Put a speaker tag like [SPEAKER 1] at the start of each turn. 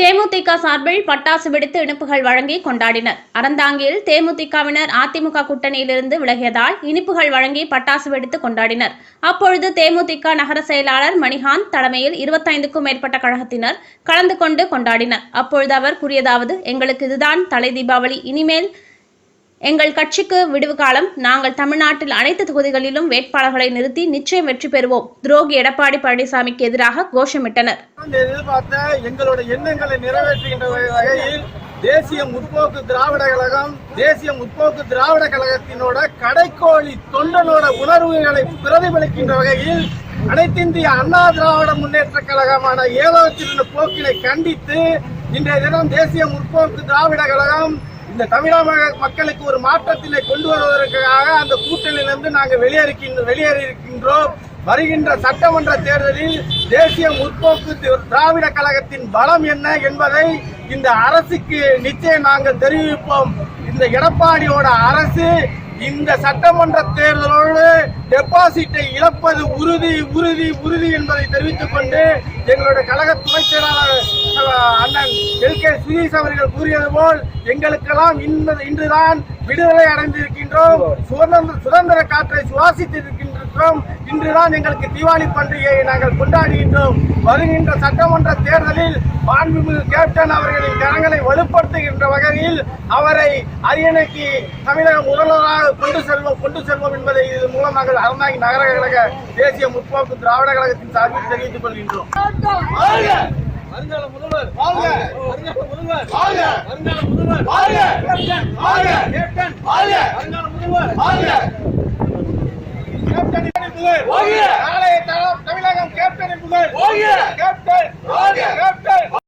[SPEAKER 1] தேமுதிக சார்பில் பட்டாசு வெடித்து இனிப்புகள் வழங்கி கொண்டாடினர். அறந்தாங்கியில் தேமுதிகவினர் அதிமுக கூட்டணியிலிருந்து விலகியதால் இனிப்புகள் வழங்கி பட்டாசு வெடித்து கொண்டாடினர். அப்பொழுது தேமுதிக நகர செயலாளர் மணிகாந்த் தலைமையில் இருபத்தைந்துக்கும் மேற்பட்ட கழகத்தினர் கலந்து கொண்டு கொண்டாடினர். அப்பொழுது அவர் கூறியதாவது எங்களுக்கு இதுதான் தலை தீபாவளி. இனிமேல் எங்கள் கட்சிக்கு விடுவு காலம். நாங்கள் தமிழ்நாட்டில் அனைத்து தொகுதிகளிலும் வேட்பாளர்களை நிறுத்தி நிச்சயம் வெற்றி பெறுவோம். துரோகி எடப்பாடி பழனிசாமிக்கு எதிராக கோஷமிட்டனர்.
[SPEAKER 2] எதிர்பார்த்த எங்களோட எண்ணங்களை நிறைவேற்றுகின்ற வகை- வகையில் தேசிய முற்போக்கு திராவிட கழகம் தேசிய முற்போக்கு திராவிட கழகத்தினோட கடைக்கோழி தொண்டனோட உணர்வுகளை பிரதிபலிக்கின்ற வகையில் அனைத்திந்திய அண்ணா திராவிட முன்னேற்ற கழகமான ஏதோச்சிருந்த போக்கினை கண்டித்து இன்றைய தினம் தேசிய முற்போக்கு திராவிட கழகம் இந்த தமிழக மக- மக்களுக்கு ஒரு மாற்றத்தினை கொண்டு வருவதற்காக அந்த கூட்டணியிலிருந்து நாங்கள் வெளியேறிக்கின்ற வெளியேறி இருக்கின்றோம் வருகின்ற சட்டமன்ற தேர்தலில் தேசிய முற்போக்கு திராவிட கழகத்தின் பலம் என்ன என்பதை இந்த அரசுக்கு நிச்சயம் நாங்கள் தெரிவிப்போம். இந்த எடப்பாடியோட அரசு இந்த சட்டமன்ற தேர்தலோடு டெபாசிட்டை இழப்பது உறுதி உறுதி உறுதி என்பதை தெரிவித்துக் கொண்டு எங்களுடைய கழக துணைச் செயலாளர் அண்ணன் எல். கே. சுதீஷ் அவர்கள் கூறியது போல் எங்களுக்கெல்லாம் இன்று இன்றுதான் விடுதலை அடைந்திருக்கின்றோம். சுதந்திர சுதந்திர காற்றை சுவாசித்திருக்கின்றோம். இன்றுதான் எங்களுக்கு தீபாவளி பண்டிகையை நாங்கள் கொண்டாடுகின்றோம். வருகின்ற சட்டமன்ற தேர்தலில் மாண்புமிகு கேப்டன் அவர்களின் கரங்களை வலுப்படுத்துகின்ற வகையில் அவரை அரியணைக்கு தமிழக முதல்வராக கொண்டு செல்வோம் கொண்டு செல்வோம் என்பதை இது மூலம் நாங்கள் அறந்தாங்கி நகர கழக தேசிய முற்போக்கு திராவிட கழகத்தின் சார்பில் தெரிவித்துக் கொள்கின்றோம். வருங்கால முதல்வர் வாழ்க! வருங்கால முதல்வர் வாழ்க! வருங்கால முதல்வர் வாழ்க! கேப்டன் வாழ்க! கேப்டன் வாழ்க! வருங்கால முதல்வர். வாழ்க! கேப்டன் புகழ் வாழ்க